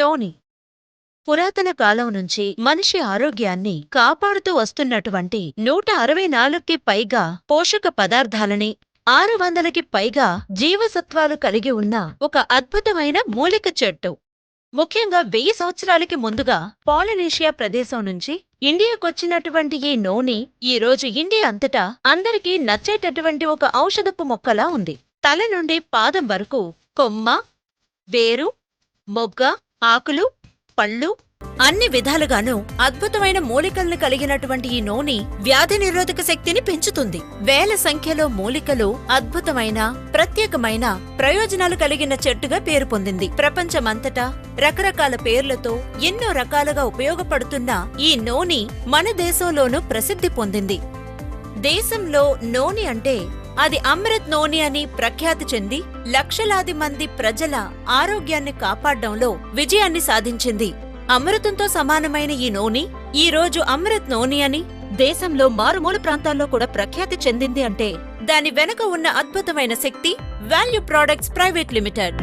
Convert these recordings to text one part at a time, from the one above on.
నోని పురాతన కాలం నుంచి మనిషి ఆరోగ్యాన్ని కాపాడుతూ వస్తున్నటువంటి నూట అరవై నాలుగుకి పైగా పోషక పదార్థాలని ఆరు వందలకి పైగా జీవసత్వాలు కలిగి ఉన్న ఒక అద్భుతమైన మూలిక చెట్టు. ముఖ్యంగా వెయ్యి సంవత్సరాలకి ముందుగా పాలినేషియా ప్రదేశం నుంచి ఇండియాకొచ్చినటువంటి ఈ నోని ఈ రోజు ఇండియా అంతటా అందరికీ నచ్చేటటువంటి ఒక ఔషధపు మొక్కలా ఉంది. తల నుండి పాదం వరకు కొమ్మ వేరు మొగ్గ ఆకులు పళ్ళు అన్ని విధాలుగాను అద్భుతమైన మూలికలను కలిగినటువంటి ఈ నూనె వ్యాధి నిరోధక శక్తిని పెంచుతుంది. వేల సంఖ్యలో మూలికలు అద్భుతమైన ప్రత్యేకమైన ప్రయోజనాలు కలిగిన చెట్టుగా పేరు పొందింది. ప్రపంచమంతటా రకరకాల పేర్లతో ఎన్నో రకాలుగా ఉపయోగపడుతున్న ఈ నూనె మన దేశంలోనూ ప్రసిద్ధి పొందింది. దేశంలో నోని అంటే అది అమృత్ నోని అని ప్రఖ్యాతి చెంది లక్షలాది మంది ప్రజల ఆరోగ్యాన్ని కాపాడడంలో విజయాన్ని సాధించింది. అమృతంతో సమానమైన ఈ నోని ఈ రోజు అమృత్ నోని అని దేశంలో మారుమూల ప్రాంతాల్లో కూడా ప్రఖ్యాతి చెందింది అంటే దాని వెనుక ఉన్న అద్భుతమైన Shakti value products private limited.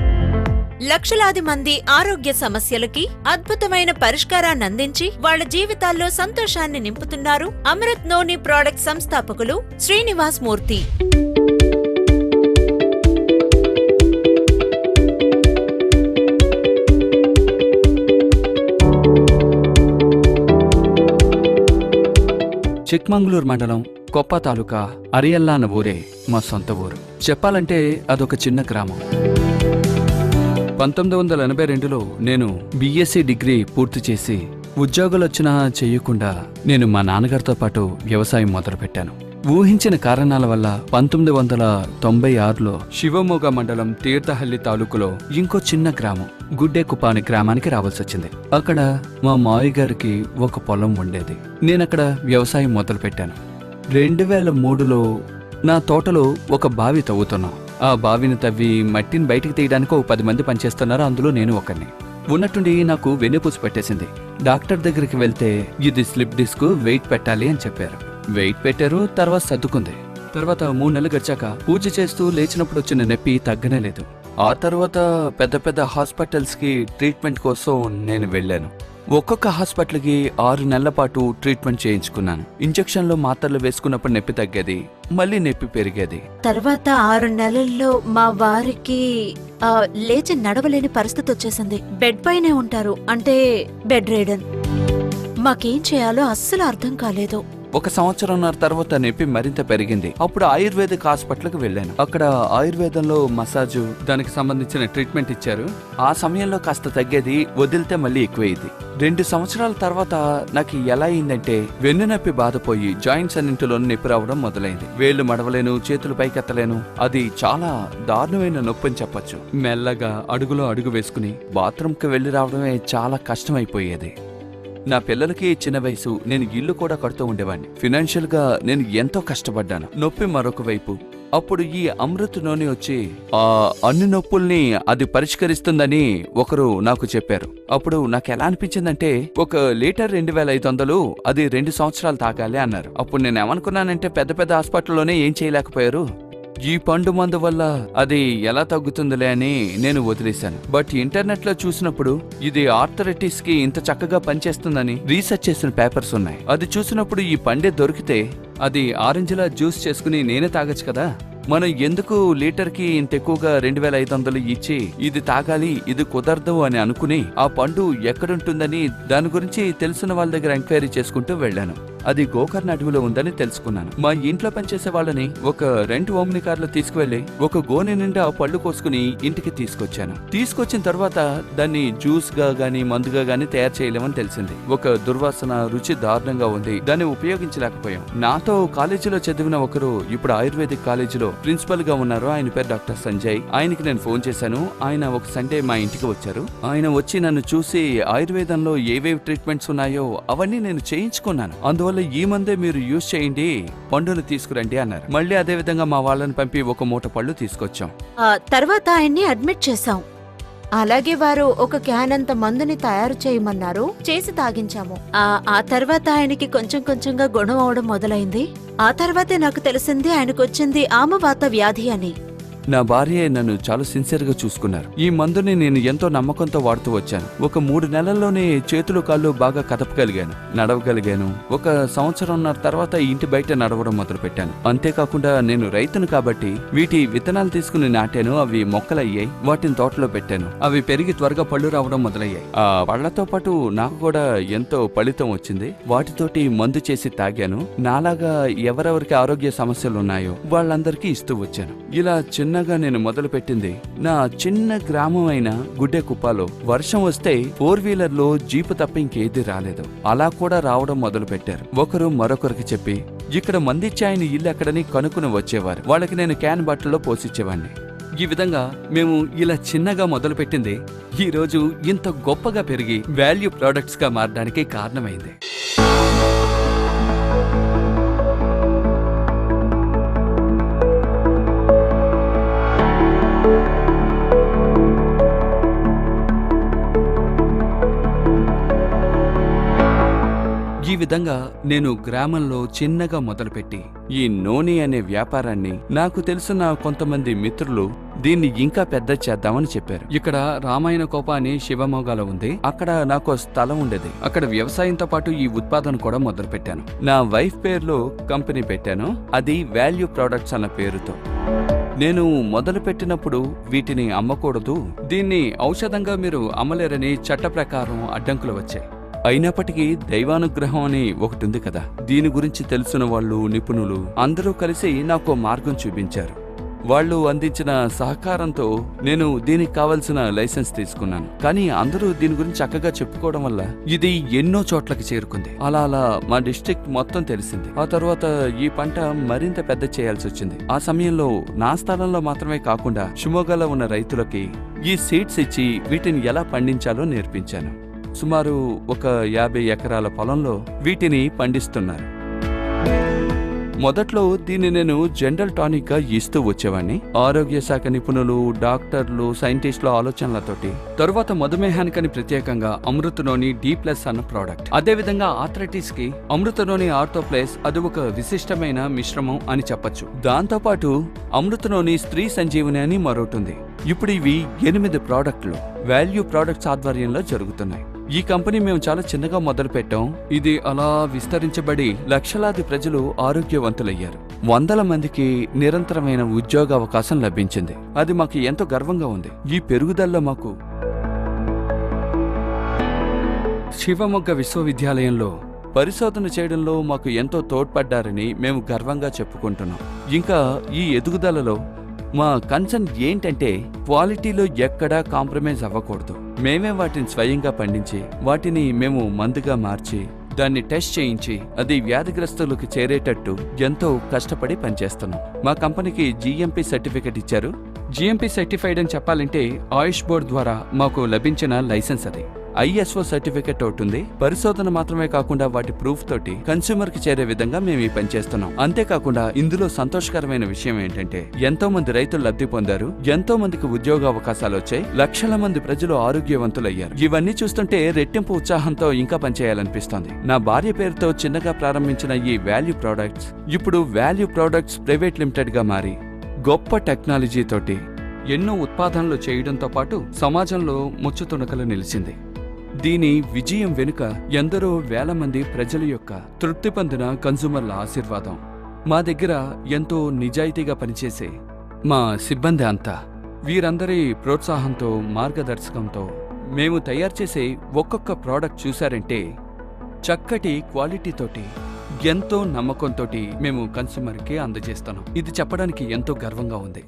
లక్షలాది మంది ఆరోగ్య సమస్యలకి అద్భుతమైన పరిష్కారాన్ని అందించి వాళ్ళ జీవితాల్లో సంతోషాన్ని నింపుతున్నారు అమృత్ నోని ప్రోడక్ట్ సంస్థాపకులు శ్రీనివాస్ మూర్తి. చిక్మంగళూరు మండలం కొప్ప తాలూకా అరియల్లా అన్న ఊరే మా సొంత ఊరు. చెప్పాలంటే అదొక చిన్న గ్రామం. పంతొమ్మిది వందల ఎనభై రెండులో నేను బీఎస్సీ డిగ్రీ పూర్తి చేసి ఉద్యోగాలొచ్చినా చేయకుండా నేను మా నాన్నగారితో పాటు వ్యవసాయం మొదలుపెట్టాను. ఊహించిన కారణాల వల్ల పంతొమ్మిది వందల తొంభై ఆరులో శివమోగ మండలం తీర్థహల్లి తాలూకులో ఇంకో చిన్న గ్రామం గుడ్డేకుప్ప అనే గ్రామానికి రావాల్సి వచ్చింది. అక్కడ మా మావయ్య గారికి ఒక పొలం ఉండేది. నేనక్కడ వ్యవసాయం మొదలుపెట్టాను. రెండు వేల మూడులో నా తోటలో ఒక బావి తవ్వుతున్నాం. ఆ బావిని తవ్వి మట్టిని బయటికి తీయడానికి ఒక పది మంది పనిచేస్తున్నారు. అందులో నేను ఒకరిని ఉన్నట్టుండి నాకు వెన్నుపూసి పెట్టేసింది. డాక్టర్ దగ్గరికి వెళ్తే ఇది స్లిప్ డిస్క్ వెయిట్ పెట్టాలి అని చెప్పారు. వెయిట్ పెట్టారు తర్వాత సర్దుకుంది. తర్వాత మూడు నెలలు గడిచాక పూజ చేస్తూ లేచినప్పుడు వచ్చిన నొప్పి తగ్గనే లేదు. ఆ తర్వాత పెద్ద పెద్ద హాస్పిటల్స్కి ట్రీట్మెంట్ కోసం నేను వెళ్ళాను. ఒక్కొక్క హాస్పిటల్కి ఆరు నెలల పాటు ట్రీట్మెంట్ చేయించుకున్నాను. ఇంజక్షన్లో మాత్రలు వేసుకున్నప్పుడు నొప్పి తగ్గేది మళ్ళీ నొప్పి పెరిగేది. తర్వాత ఆరు నెలల్లో మా వారికి ఆ, లేచి నడవలేని పరిస్థితి వచ్చేసింది. బెడ్ పైనే ఉంటారు అంటే బెడ్ రేడన్. మాకేం చేయాలో అస్సలు అర్థం కాలేదు. ఒక సంవత్సరంన్నర తర్వాత నొప్పి మరింత పెరిగింది. అప్పుడు ఆయుర్వేదిక్ హాస్పిటల్కి వెళ్ళాను. అక్కడ ఆయుర్వేదంలో మసాజ్ దానికి సంబంధించిన ట్రీట్మెంట్ ఇచ్చారు. ఆ సమయంలో కాస్త తగ్గేది వదిలితే మళ్ళీ ఎక్కువైంది రెండు సంవత్సరాల తర్వాత నాకు ఎలా అయిందంటే వెన్ను నొప్పి బాధపోయి జాయింట్స్ అన్నింటిలో నొప్పి రావడం మొదలైంది. వేళ్ళు మడవలేను చేతులు పైకెత్తలేను. అది చాలా దారుణమైన నొప్పి అని చెప్పొచ్చు. మెల్లగా అడుగులో అడుగు వేసుకుని బాత్రూంకి వెళ్ళి రావడమే చాలా కష్టమైపోయేది. నా పిల్లలకి చిన్న వయసు నేను ఇల్లు కూడా కడుతూ ఉండేవాడిని ఫినాన్షియల్గా నేను ఎంతో కష్టపడ్డాను. నొప్పి మరొక వైపు. అప్పుడు ఈ అమృత్ నూనె వచ్చి ఆ అన్ని నొప్పుల్ని అది పరిష్కరిస్తుందని ఒకరు నాకు చెప్పారు. అప్పుడు నాకు ఎలా అనిపించిందంటే ఒక లీటర్ రెండు వేల ఐదు వందలు అది రెండు సంవత్సరాలు తాగాలి అన్నారు. అప్పుడు నేను ఏమనుకున్నానంటే పెద్ద పెద్ద హాస్పిటల్లోనే ఏం చేయలేకపోయారు? ఈ పండు మందు వల్ల అది ఎలా తగ్గుతుందిలే అని నేను వదిలేశాను. బట్ ఇంటర్నెట్లో చూసినప్పుడు ఇది ఆర్థరైటిస్కి ఇంత చక్కగా పనిచేస్తుందని రీసెర్చ్ చేసిన పేపర్స్ ఉన్నాయి. అది చూసినప్పుడు ఈ పండే దొరికితే అది ఆరెంజ్లా జ్యూస్ చేసుకుని నేనే తాగొచ్చు కదా? మనం ఎందుకు లీటర్కి ఇంత ఎక్కువగా రెండు వేల ఐదు వందలు ఇచ్చి ఇది తాగాలి ఇది కుదరదు అని అనుకుని ఆ పండు ఎక్కడుంటుందని దాని గురించి తెలిసిన వాళ్ళ దగ్గర ఎంక్వైరీ చేసుకుంటూ వెళ్ళాను. అది గోకర్ణ అడవిలో ఉందని తెలుసుకున్నాను. మా ఇంట్లో పనిచేసే వాళ్ళని ఒక రెండు ఓమ్ని కార్లో తీసుకువెళ్ళి ఒక గోనె నిండా పళ్ళు కోసుకుని ఇంటికి తీసుకొచ్చాను. తీసుకొచ్చిన తర్వాత దాన్ని జ్యూస్గా గానీ మందుగా గానీ తయారు చేయలేమని తెలిసింది. ఒక దుర్వాసన రుచి దారుణంగా ఉంది. దాన్ని ఉపయోగించలేకపోయాం. నాతో కాలేజీలో చదివిన ఒకరు ఇప్పుడు ఆయుర్వేదిక్ కాలేజీలో ప్రిన్సిపల్గా ఉన్నారు ఆయన పేరు డాక్టర్ సంజయ్. ఆయనకి నేను ఫోన్ చేశాను. ఆయన ఒక సండే మా ఇంటికి వచ్చారు. ఆయన వచ్చి నన్ను చూసి ఆయుర్వేదంలో ఏవేవి ట్రీట్మెంట్స్ ఉన్నాయో అవన్నీ నేను చేయించుకున్నాను. అందువల్ల ఈ మందే మీరు యూజ్ చేయండి పండును తీసుకురండి అన్నారు. మళ్ళీ అదే విధంగా మా వాళ్ళని పంపి ఒక మూట పళ్ళు తీసుకొచ్చాం. ఆ తర్వాత ఆయన్ని అడ్మిట్ చేశాం. అలాగే వారు ఒక క్యాన్ అంత మందుని తయారు చేయమన్నారు చేసి తాగించాము. ఆ ఆ తర్వాత ఆయనకి కొంచెం కొంచెంగా గుణం అవడం మొదలైంది. ఆ తర్వాతే నాకు తెలిసింది ఆయనకు వచ్చింది ఆమవాత వ్యాధి అని. నా భార్య నన్ను చాలా సిన్సియర్గా చూసుకున్నారు. ఈ మందుని నేను ఎంతో నమ్మకంతో వాడుతూ వచ్చాను. ఒక మూడు నెలల్లోనే చేతులు కాళ్ళు బాగా కదపగలిగాను నడవగలిగాను. ఒక సంవత్సరంన్నర తర్వాత ఇంటి బయట నడవడం మొదలు పెట్టాను అంతేకాకుండా నేను రైతును కాబట్టి వీటి విత్తనాలు తీసుకుని నాటాను. అవి మొక్కలయ్యాయి వాటిని తోటలో పెట్టాను. అవి పెరిగి త్వరగా పళ్ళు రావడం మొదలయ్యాయి. ఆ పళ్ళతో పాటు నాకు కూడా ఎంతో ఫలితం వచ్చింది. వాటితోటి మందు చేసి తాగాను. నాలాగా ఎవరెవరికి ఆరోగ్య సమస్యలు ఉన్నాయో వాళ్ళందరికీ ఇస్తూ వచ్చాను. ఇలా చిన్న చిన్నగా నేను మొదలుపెట్టింది నా చిన్న గ్రామం అయిన గుడ్డెకుప్పలో వర్షం వస్తే ఫోర్ వీలర్లో జీపు తప్ప ఇంకేది రాలేదు. అలా కూడా రావడం మొదలు పెట్టారు ఒకరు మరొకరికి చెప్పి ఇక్కడ మందిచ్చాయని ఇల్లు ఎక్కడని కనుక్కుని వచ్చేవారు. వాళ్ళకి నేను క్యాన్ బాటిల్లో పోసిచ్చేవాడిని ఈ విధంగా మేము ఇలా చిన్నగా మొదలుపెట్టింది. ఈ రోజు ఇంత గొప్పగా పెరిగి వాల్యూ ప్రొడక్ట్స్గా మారడానికి కారణమైంది. ఈ విధంగా నేను గ్రామంలో చిన్నగా మొదలుపెట్టి ఈ నోని అనే వ్యాపారాన్ని నాకు తెలిసిన కొంతమంది మిత్రులు దీన్ని ఇంకా పెద్ద చేద్దామని చెప్పారు. ఇక్కడ రామాయణ కోప అని శివమోగాలో ఉంది. అక్కడ నాకు స్థలం ఉండేది. అక్కడ వ్యవసాయంతో పాటు ఈ ఉత్పాదన కూడా మొదలు పెట్టాను నా వైఫ్ పేరులో కంపెనీ పెట్టాను. అది వాల్యూ ప్రొడక్ట్స్ అన్న పేరుతో. నేను మొదలు పెట్టినప్పుడు వీటిని అమ్మకూడదు. దీన్ని ఔషధంగా మీరు అమ్మలేరని చట్ట ప్రకారం అడ్డంకులు వచ్చాయి. అయినప్పటికీ దైవానుగ్రహం అని ఒకటి ఉంది కదా. దీని గురించి తెలిసిన వాళ్ళు నిపుణులు అందరూ కలిసి నాకు మార్గం చూపించారు. వాళ్ళు అందించిన సహకారంతో నేను దీనికి కావలసిన లైసెన్స్ తీసుకున్నాను. కానీ అందరూ దీని గురించి చక్కగా చెప్పుకోవడం వల్ల ఇది ఎన్నో చోట్లకి చేరుకుంది. అలా అలా మా డిస్ట్రిక్ట్ మొత్తం తెలిసింది. ఆ తర్వాత ఈ పంట మరింత పెద్ద చేయాల్సి వచ్చింది. ఆ సమయంలో నా స్థలంలో మాత్రమే కాకుండా షిమోగాలో ఉన్న రైతులకి ఈ సీడ్స్ ఇచ్చి వీటిని ఎలా పండించాలో నేర్పించాను. సుమారు ఒక యాభై ఎకరాల పొలంలో వీటిని పండిస్తున్నారు. మొదట్లో దీన్ని నేను జనరల్ టానిక్గా ఇస్తూ వచ్చేవాడిని ఆరోగ్య శాఖ నిపుణులు డాక్టర్లు సైంటిస్టుల ఆలోచనలతోటి. తరువాత మధుమేహానికని ప్రత్యేకంగా అమృతలోని డి ప్లస్ అన్న ప్రోడక్ట్. అదేవిధంగా ఆథరైటిస్కి అమృతలోని ఆర్థోప్లేస్ అది ఒక విశిష్టమైన మిశ్రమం అని చెప్పొచ్చు. దాంతోపాటు అమృతలోని స్త్రీ సంజీవని అని మరొకటి ఇప్పుడు ఇవి ఎనిమిది ప్రోడక్ట్లు. వాల్యూ ప్రోడక్ట్స్ ఆధ్వర్యంలో జరుగుతున్నాయి. ఈ కంపెనీ మేము చాలా చిన్నగా మొదలు పెట్టాం ఇది అలా విస్తరించబడి లక్షలాది ప్రజలు ఆరోగ్యవంతులయ్యారు. వందల మందికి నిరంతరమైన ఉద్యోగ అవకాశం లభించింది. అది మాకు ఎంతో గర్వంగా ఉంది. ఈ పెరుగుదలలో మాకు శివమొగ్గ విశ్వవిద్యాలయంలో పరిశోధన చేయడంలో మాకు ఎంతో తోడ్పడ్డారని మేము గర్వంగా చెప్పుకుంటున్నాం. ఇంకా ఈ ఎదుగుదలలో మా కన్సర్న్ ఏంటంటే క్వాలిటీలో ఎక్కడా కాంప్రమైజ్ అవ్వకూడదు. మేమే వాటిని స్వయంగా పండించి వాటిని మేము మందుగా మార్చి దాన్ని టెస్ట్ చేయించి అది వ్యాధిగ్రస్తులకు చేరేటట్టు ఎంతో కష్టపడి పనిచేస్తున్నాం. మా కంపెనీకి జీఎంపీ సర్టిఫికెట్ ఇచ్చారు. జీఎంపీ సర్టిఫైడ్ అని చెప్పాలంటే ఆయుష్ బోర్డ్ ద్వారా మాకు లభించిన లైసెన్స్ అది. ఐఎస్ఓ సర్టిఫికెట్ ఒకటి ఉంది. పరిశోధన మాత్రమే కాకుండా వాటి ప్రూఫ్ తోటి కన్స్యూమర్కి చేరే విధంగా మేము ఈ పని చేస్తున్నాం. అంతేకాకుండా ఇందులో సంతోషకరమైన విషయం ఏంటంటే ఎంతో మంది రైతులు లబ్ధి పొందారు ఎంతో మందికి ఉద్యోగ అవకాశాలు వచ్చాయి లక్షల మంది ప్రజలు ఆరోగ్యవంతులయ్యారు. ఇవన్నీ చూస్తుంటే రెట్టింపు ఉత్సాహంతో ఇంకా పనిచేయాలనిపిస్తోంది. నా భార్య పేరుతో చిన్నగా ప్రారంభించిన ఈ వాల్యూ ప్రోడక్ట్స్ ఇప్పుడు వాల్యూ ప్రోడక్ట్స్ ప్రైవేట్ లిమిటెడ్గా మారి గొప్ప టెక్నాలజీ తోటి ఎన్నో ఉత్పాదనలు చేయడంతో పాటు సమాజంలో ముచ్చుతుణకలు నిలిచింది. దీని విజయం వెనుక ఎందరో వేల మంది ప్రజల యొక్క తృప్తి పొందిన కన్సూమర్ల ఆశీర్వాదం. మా దగ్గర ఎంతో నిజాయితీగా పనిచేసే మా సిబ్బంది అంతా. వీరందరి ప్రోత్సాహంతో మార్గదర్శకంతో మేము తయారు చేసే ఒక్కొక్క ప్రోడక్ట్ చూశారంటే చక్కటి క్వాలిటీతోటి ఎంతో నమ్మకంతోటి మేము కన్సూమర్కి అందజేస్తాను ఇది చెప్పడానికి ఎంతో గర్వంగా ఉంది.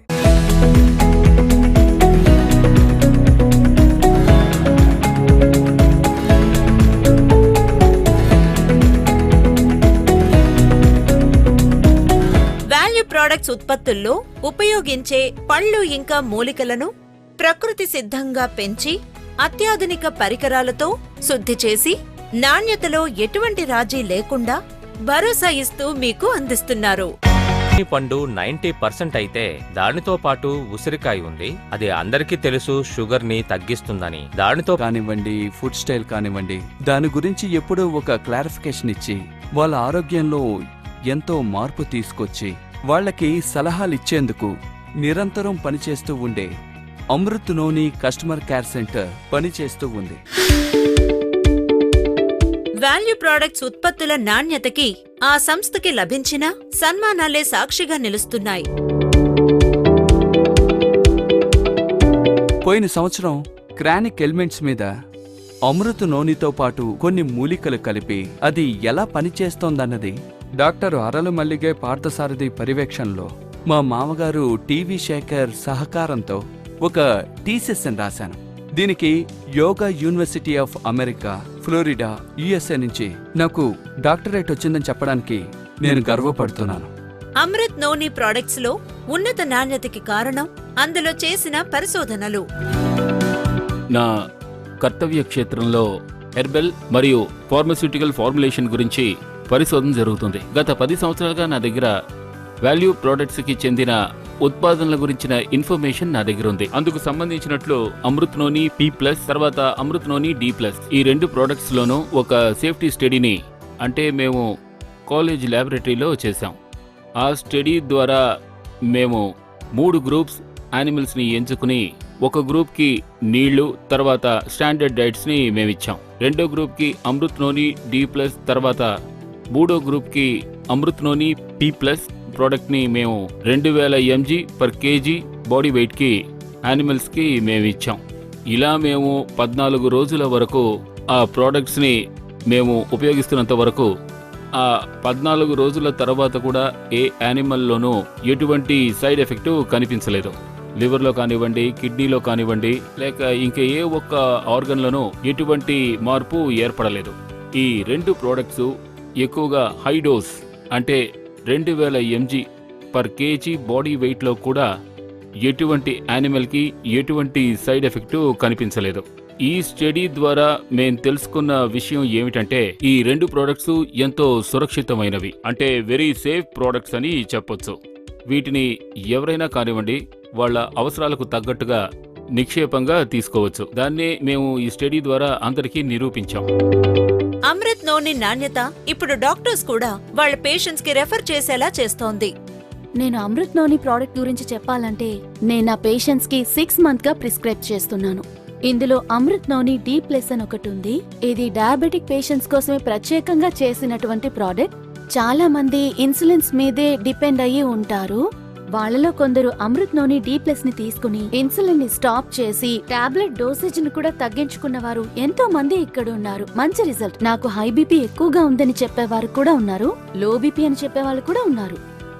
ప్రొడక్ట్స్ ఉత్పత్తుల్లో ఉపయోగించే పళ్ళు ఇంకా మూలికలను ప్రకృతి సిద్ధంగా పెంచి అత్యాధునిక పరికరాలతో శుద్ధి చేసి నాణ్యతలో ఎటువంటి రాజీ లేకుండా భరోసా ఇస్తూ మీకు అందిస్తున్నారు. ఈ పండు నైంటీ పర్సెంట్ అయితే దానితో పాటు ఉసిరికాయ ఉంది. అది అందరికీ తెలుసు షుగర్ని తగ్గిస్తుందని. దానితో కానివ్వండి ఫుడ్ స్టైల్ కానివ్వండి దాని గురించి ఎప్పుడూ ఒక క్లారిఫికేషన్ ఇచ్చి వాళ్ళ ఆరోగ్యంలో ఎంతో మార్పు తీసుకొచ్చి వాళ్ళకి సలహాలు ఇచ్చేందుకు నిరంతరం పనిచేస్తూ ఉండే Amrit Noni customer care centre పనిచేస్తూ ఉంది. వాల్యూ ప్రోడక్ట్స్ ఉత్పత్తుల నాణ్యతకి ఆ సంస్థకి లభించిన సన్మానాలే సాక్షిగా నిలుస్తున్నాయి. పోయిన సంవత్సరం క్రానిక్ ఎలిమెంట్స్ మీద అమృత నూనెతో పాటు కొన్ని మూలికలు కలిపి అది ఎలా పనిచేస్తోందన్నది డాక్టర్ అరలు మల్లిగే పార్థసారథి పర్యవేక్షణలో మా మామగారు టీవీ శేఖర్ సహకారంతో ఒక టీసెస్ని రాశాను. దీనికి Yoga University of America Florida USA నుంచి నాకు డాక్టరేట్ వచ్చిందని చెప్పడానికి నేను గర్వపడుతున్నాను. అమృత్ నోని ప్రోడక్ట్స్లో ఉన్నత నాణ్యతకి కారణం అందులో చేసిన పరిశోధనలు. నా కర్తవ్య క్షేత్రంలో హెర్బల్ మరియు ఫార్మస్యూటికల్ ఫార్ములేషన్ గురించి పరిశోధన జరుగుతుంది. గత పది సంవత్సరాలుగా నా దగ్గర వాల్యూ ప్రోడక్ట్స్కి చెందిన ఉత్పాదనల గురించిన ఇన్ఫర్మేషన్ నా దగ్గర ఉంది. అందుకు సంబంధించినట్లు అమృత్ నోని పి ప్లస్ తర్వాత అమృత్ నోని డి ప్లస్ ఈ రెండు ప్రోడక్ట్స్ లోనూ ఒక సేఫ్టీ స్టడీని అంటే మేము కాలేజ్ ల్యాబొరేటరీలో చేశాం. ఆ స్టడీ ద్వారా మేము మూడు గ్రూప్స్ యానిమల్స్ని ఎంచుకుని ఒక గ్రూప్కి నీళ్ళు తర్వాత స్టాండర్డ్ డైట్స్ని మేమిచ్చాం. రెండో గ్రూప్కి అమృత్ నోని డి ప్లస్ తర్వాత మూడో గ్రూప్కి అమృత్ నోని పి ప్లస్ ప్రోడక్ట్ని మేము రెండు వేల ఎంజీ పర్ కేజీ బాడీ వెయిట్కి యానిమల్స్కి మేము ఇచ్చాం. ఇలా మేము పద్నాలుగు రోజుల వరకు ఆ ప్రోడక్ట్స్ని మేము ఉపయోగిస్తున్నంత వరకు ఆ పద్నాలుగు రోజుల తర్వాత కూడా ఏ యానిమల్లోనూ ఎటువంటి సైడ్ ఎఫెక్ట్ కనిపించలేదు. లివర్లో కానివ్వండి కిడ్నీలో కానివ్వండి లేక ఇంకా ఏ ఒక్క ఆర్గన్లోనూ ఎటువంటి మార్పు ఏర్పడలేదు. ఈ రెండు ప్రోడక్ట్స్ ఎక్కువగా హై డోస్ అంటే రెండు వేల ఎంజీ పర్ కేజీ బాడీ వెయిట్లో కూడా ఎటువంటి యానిమల్కి ఎటువంటి సైడ్ ఎఫెక్ట్ కనిపించలేదు. ఈ స్టడీ ద్వారా మేం తెలుసుకున్న విషయం ఏమిటంటే ఈ రెండు ప్రోడక్ట్స్ ఎంతో సురక్షితమైనవి. అంటే వెరీ సేఫ్ ప్రోడక్ట్స్ అని చెప్పొచ్చు. వీటిని ఎవరైనా కానివ్వండి వాళ్ళ అవసరాలకు తగ్గట్టుగా నిక్షేపంగా తీసుకోవచ్చు. దాన్నే మేము ఈ స్టడీ ద్వారా అందరికీ నిరూపించాం. అమృత్ నోని నాణ్యత ఇప్పుడు డాక్టర్స్ కూడా వాళ్ళ పేషెంట్స్కి రెఫర్ చేసేలా చేస్తోంది. నేను అమృత్ నోని ప్రోడక్ట్ గురించి చెప్పాలంటే నేను నా పేషెంట్స్కి సిక్స్ మంత్గా ప్రిస్క్రైబ్ చేస్తున్నాను. ఇందులో అమృత్ నోని డి ప్లస్ అని ఒకటి ఉంది. ఇది డయాబెటిక్ పేషెంట్స్ కోసమే ప్రత్యేకంగా చేసినటువంటి ప్రోడక్ట్. చాలా మంది ఇన్సులిన్స్ మీదే డిపెండ్ అయ్యి ఉంటారు. వాళ్ళలో కొందరు అమృత్ నోని డి ప్లస్ని తీసుకుని ఇన్సులిన్ని స్టాప్ చేసి టాబ్లెట్ డోసేజ్ని కూడా తగ్గించుకున్న వారు ఎంతో మంది ఇక్కడ ఉన్నారు మంచి రిజల్ట్. నాకు హై బీపీ ఎక్కువగా ఉందని చెప్పేవారు కూడా ఉన్నారు. లో బీపీ అని చెప్పేవాళ్ళు కూడా ఉన్నారు.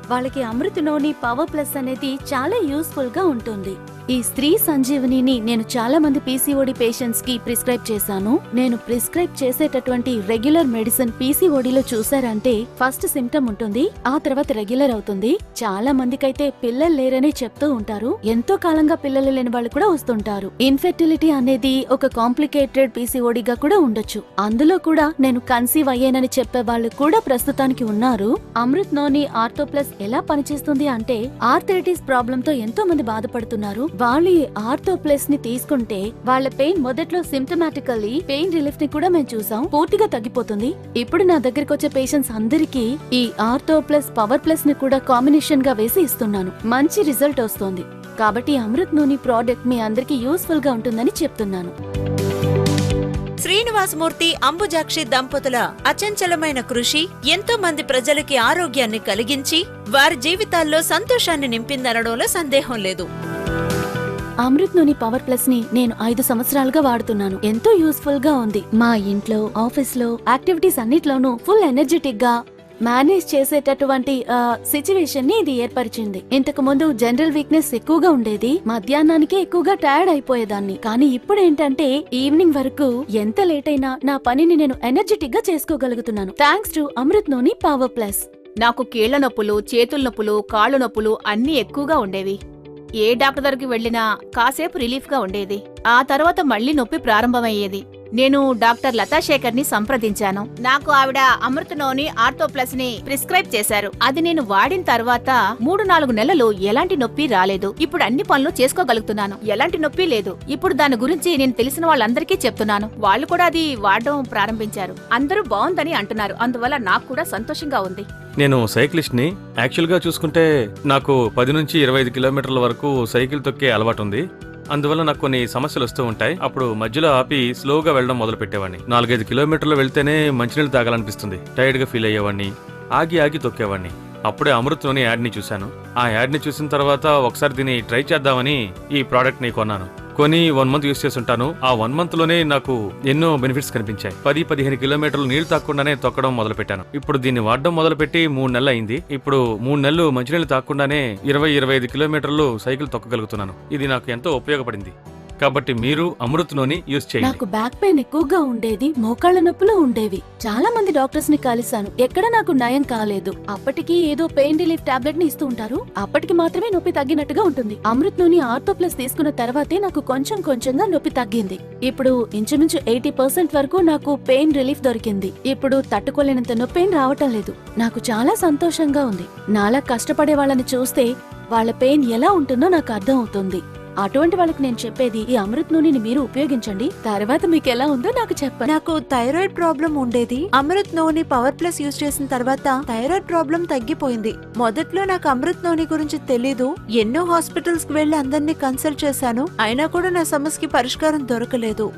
వాళ్ళకి అమృత్ నోని పవర్ ప్లస్ అనేది చాలా యూస్ఫుల్గా ఉంటుంది. ఈ స్త్రీ సంజీవనిని నేను చాలా మంది పీసీఓడి పేషెంట్స్కి ప్రిస్క్రైబ్ చేశాను. నేను ప్రిస్క్రైబ్ చేసేటటువంటి రెగ్యులర్ మెడిసిన్ పీసీఓడిలో చూసారంటే ఫస్ట్ సిమ్టమ్ ఉంటుంది ఆ తర్వాత రెగ్యులర్ అవుతుంది. చాలా మందికైతే పిల్లలు లేరని చెప్తూ ఉంటారు. ఎంతో కాలంగా పిల్లలు లేని వాళ్ళు కూడా వస్తుంటారు. ఇన్ఫెర్టిలిటీ అనేది ఒక కాంప్లికేటెడ్ పీసీఓడిగా కూడా ఉండొచ్చు. అందులో కూడా నేను కన్సీవ్ అయ్యానని చెప్పే వాళ్ళు కూడా ప్రస్తుతానికి ఉన్నారు. అమృత్ నోని ఆర్థో ప్లస్ ఎలా పనిచేస్తుంది అంటే ఆర్థరైటిస్ ప్రాబ్లం తో ఎంతో మంది బాధపడుతున్నారు. వాళ్ళు ఈ ఆర్థోప్లస్ని తీసుకుంటే వాళ్ళ పెయిన్ మొదట్లో సిమ్టమాటికల్లీ పెయిన్ రిలీఫ్ని కూడా మేము చూసాం. పూర్తిగా తగ్గిపోతుంది. ఇప్పుడు నా దగ్గరికి వచ్చే పేషెంట్స్ అందరికీ ఈ ఆర్థో ప్లస్ పవర్ ప్లస్ని కూడా కాంబినేషన్గా వేసి ఇస్తున్నాను. మంచి రిజల్ట్ వస్తోంది. కాబట్టి అమృత్ నూని ప్రోడక్ట్ మీ అందరికి యూస్ఫుల్గా ఉంటుందని చెప్తున్నాను. శ్రీనివాసమూర్తి అంబుజాక్షి దంపతుల అచంచలమైన కృషి ఎంతో మంది ప్రజలకి ఆరోగ్యాన్ని కలిగించి వారి జీవితాల్లో సంతోషాన్ని నింపిందనడంలో సందేహం లేదు. అమృత్ నూని పవర్ ప్లస్ని నేను ఐదు సంవత్సరాలుగా వాడుతున్నాను. ఎంతో యూస్ఫుల్గా ఉంది. మా ఇంట్లో ఆఫీస్లో యాక్టివిటీస్ అన్నిట్లోనూ ఫుల్ ఎనర్జెటిక్గా మేనేజ్ చేసేటటువంటి సిచ్యువేషన్ని ఇది ఏర్పరిచింది. ఇంతకు ముందు జనరల్ వీక్నెస్ ఎక్కువగా ఉండేది మధ్యాహ్నానికి ఎక్కువగా టైర్డ్ అయిపోయేదాన్ని. కానీ ఇప్పుడు ఏంటంటే ఈవినింగ్ వరకు ఎంత లేట్ అయినా నా పనిని నేను ఎనర్జెటిక్గా చేసుకోగలుగుతున్నాను. Thanks to Amrit Noni power plus. నాకు కీళ్ళ నొప్పులు చేతుల నొప్పులు కాళ్ళు నొప్పులు అన్నీ ఎక్కువగా ఉండేవి. ఏ డాక్టర్ దగ్గరికి వెళ్ళినా కాసేపు రిలీఫ్గా ఉండేది. ఆ తర్వాత మళ్ళీ నొప్పి ప్రారంభమయ్యేది. నేను డాక్టర్ లతా శేఖర్ని సంప్రదించాను. నాకు ఆవిడ అమృతలోని ఆర్థో ప్లస్ని ప్రిస్క్రైబ్ చేశారు. అది నేను వాడిన తర్వాత మూడు నాలుగు నెలలు ఎలాంటి నొప్పి రాలేదు. ఇప్పుడు అన్ని పనులు చేసుకోగలుగుతున్నాను. ఎలాంటి నొప్పి లేదు. ఇప్పుడు దాని గురించి నేను తెలిసిన వాళ్ళందరికీ చెప్తున్నాను. వాళ్ళు కూడా అది వాడడం ప్రారంభించారు. అందరూ బాగుందని అంటున్నారు. అందువల్ల నాకు కూడా సంతోషంగా ఉంది. నేను సైక్లిస్ట్ని యాక్చువల్గా చూసుకుంటే నాకు పది నుంచి ఇరవై ఐదు కిలోమీటర్ల వరకు సైకిల్ తొక్కే అలవాటు ఉంది. అందువల్ల నాకు కొన్ని సమస్యలు వస్తూ ఉంటాయి. అప్పుడు మధ్యలో ఆపి స్లోగా వెళ్ళడం మొదలు పెట్టేవాడిని నాలుగైదు కిలోమీటర్లు వెళ్తేనే మంచినీళ్ళు తాగాలనిపిస్తుంది. టైర్డ్గా ఫీల్ అయ్యేవాడిని. ఆగి ఆగి తొక్కేవాడిని. అప్పుడే అమృత్లోని యాడ్ని చూశాను. ఆ యాడ్ని చూసిన తర్వాత ఒకసారి దీన్ని ట్రై చేద్దామని ఈ ప్రోడక్ట్ని కొన్నాను. కొని వన్ మంత్ యూస్ చేస్తుంటాను. ఆ వన్ మంత్లోనే నాకు ఎన్నో బెనిఫిట్స్ కనిపించాయి. పది పదిహేను కిలోమీటర్లు నీళ్ళు తాకుండానే తొక్కడం మొదలు పెట్టాను ఇప్పుడు దీన్ని వాడడం మొదలు పెట్టి మూడు నెలలు అయింది. ఇప్పుడు మూడు నెలలు మంచినీళ్ళు తాకుండానే ఇరవై ఇరవై ఐదు కిలోమీటర్లు సైకిల్ తొక్కగలుగుతున్నాను. ఇది నాకు ఎంతో ఉపయోగపడింది. కాబట్టి మీరు అమృత్లోని యూస్ చేయండి. నాకు బ్యాక్ పెయిన్ ఎక్కువగా ఉండేది మోకాళ్ళ నొప్పులు ఉండేవి. చాలా మంది డాక్టర్స్ని కలిశాను. ఎక్కడ నాకు నయం కాలేదు. అప్పటికి ఏదో పెయిన్ రిలీఫ్ టాబ్లెట్ని ఇస్తూ ఉంటారు. అప్పటికి మాత్రమే నొప్పి తగ్గినట్టుగా ఉంటుంది. అమృత్ నూని ఆర్థో ప్లస్ తీసుకున్న తర్వాతే నాకు కొంచెం కొంచెంగా నొప్పి తగ్గింది. ఇప్పుడు ఇంచుమించు ఎయిటీ పర్సెంట్ వరకు నాకు పెయిన్ రిలీఫ్ దొరికింది. ఇప్పుడు తట్టుకోలేనంత నొప్పి రావటం లేదు. నాకు చాలా సంతోషంగా ఉంది. నాలా కష్టపడే వాళ్ళని చూస్తే వాళ్ళ పెయిన్ ఎలా ఉంటుందో నాకు అర్థం అవుతుంది. అటువంటి వాళ్ళకి నేను చెప్పేది ఈ అమృత్ నూనెని మీరు ఉపయోగించండి. తర్వాత మీకు ఎలా ఉందో నాకు చెప్పండి నాకు థైరాయిడ్ ప్రాబ్లం ఉండేది. అమృత్ నూనె పవర్ ప్లస్ యూజ్ చేసిన తర్వాత థైరాయిడ్ ప్రాబ్లం తగ్గిపోయింది. మొదట్లో నాకు అమృత్ నోని గురించి తెలీదు. ఎన్నో హాస్పిటల్స్కి వెళ్ళి అందరినీ కన్సల్ట్ చేశాను. అయినా కూడా నా సమస్యకి పరిష్కారం దొరకలేదు.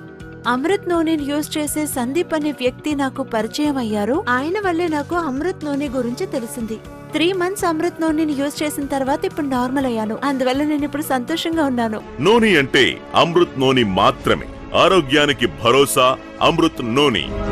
అమృత్ నూనెని యూజ్ చేసే సందీప్ అనే వ్యక్తి నాకు పరిచయం అయ్యారు. ఆయన వల్లే నాకు అమృత్ నూనె గురించి తెలిసింది. త్రీ మంత్స్ అమృత్ నూనెని యూజ్ చేసిన తర్వాత ఇప్పుడు నార్మల్ అయ్యాను. అందువల్ల నేను ఇప్పుడు సంతోషంగా ఉన్నాను. నోని అంటే అమృత్ నోని మాత్రమే. ఆరోగ్యానికి భరోసా అమృత్ నూనె.